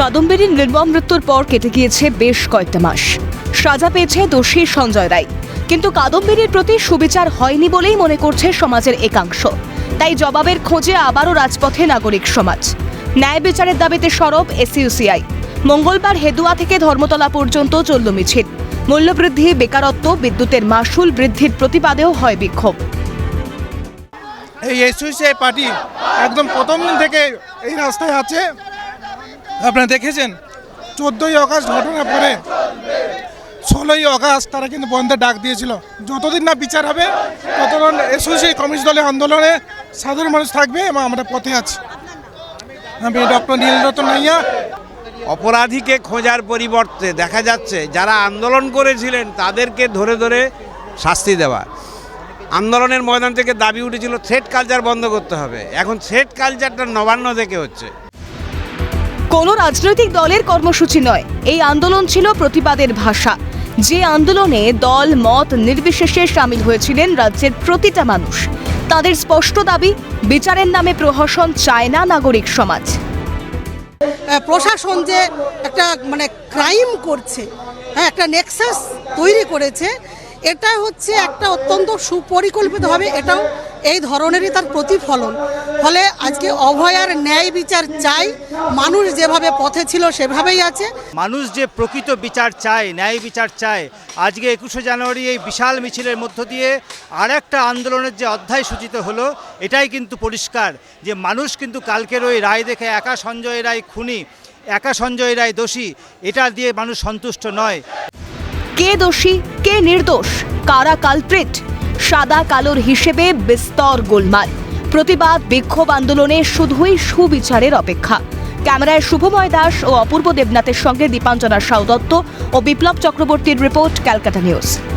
কাদম্বিনীর নির্মম মৃত্যুর পর কেটে গিয়েছে বেশ কয়েকটা মাস। সাজা পেয়েছে দোষী সঞ্জয় রায়। কিন্তু কাদম্বিনীর প্রতি সুবিচার হয়নি বলেই মনে করছে সমাজের একাংশ। তাই জবাবের খোঁজে আবারও রাজপথে নাগরিক সমাজ। ন্যায় বিচারের দাবিতে সরব এসইউসিআই। মঙ্গলবার হেদুয়া থেকে ধর্মতলা পর্যন্ত চলল মিছিল। মূল্যবৃদ্ধি, বেকারত্ব, বিদ্যুতের মাসুল বৃদ্ধির প্রতিবাদেও হয় বিক্ষোভ। এই এসইউসিআই পার্টি একদম প্রথম দিন থেকে এই রাস্তায় আছে। আপনারা দেখেছেন? চোদ্দোই আগস্ট ঘটনার পরে ষোলোই আগস্ট তারা কিন্তু বন্ধের ডাক দিয়েছিল। যতদিন না বিচার হবে, ততদিন এসইউসিআই কমিউনিস্ট দলের আন্দোলনে সাধারণ মানুষ থাকবে এবং আমরা পথে আছি। আমি ডক্টর নীলরতন নাইয়া অপরাধীকে খোঁজার পরিবর্তে দেখা যাচ্ছে, যারা আন্দোলন করেছিলেন, তাদেরকে ধরে ধরে শাস্তি দেওয়া। আন্দোলনের ময়দান থেকে দাবি উঠেছিল থ্রেড কালচার বন্ধ করতে হবে। এখন থ্রেড কালচারটা নবান্ন থেকে হচ্ছে। কোনো রাজনৈতিক দলের কর্মসূচি নয়। এই আন্দোলন ছিল প্রতিবাদের ভাষা। যে আন্দোলনে দল, মত নির্বিশেষে সামিল হয়েছিলেন রাজ্যের প্রতিটা মানুষ। তাদের স্পষ্ট দাবি, বিচারের নামে প্রহসন চায় না নাগরিক সমাজ। প্রশাসন যে একটা মানে ক্রাইম করছে হ্যাঁ একটা নেক্সাস তৈরি করেছে এটা হচ্ছে একটা অত্যন্ত সুপরিকল্পিতভাবে এটাও এই ধরনেরই তার প্রতিফলন। ফলে আজকে অভয়ার ন্যায় বিচার চাই মানুষ যেভাবে পথে ছিল সেভাবেই আছে। মানুষ যে প্রকৃত বিচার চায় ন্যায় বিচার চায় আজকে একুশে জানুয়ারি এই বিশাল মিছিলের মধ্য দিয়ে আর একটা আন্দোলনের যে অধ্যায় সূচিত হলো এটাই কিন্তু পরিষ্কার যে মানুষ কিন্তু কালকের ওই রায় দেখে একা সঞ্জয় রায় খুনি একা সঞ্জয় রায় দোষী এটা দিয়ে মানুষ সন্তুষ্ট নয়। কে দোষী কে নির্দোষ কারা কালপ্রিট? সাদা কালোর হিসেবে বিস্তর গোলমাল। প্রতিবাদ বিক্ষোভ আন্দোলনে শুধুই সুবিচারের অপেক্ষা। ক্যামেরায় শুভময় দাস ও অপূর্ব দেবনাথের সঙ্গে দীপাঞ্জনা সাউদত্ত ও বিপ্লব চক্রবর্তীর রিপোর্ট ক্যালকাটা নিউজ।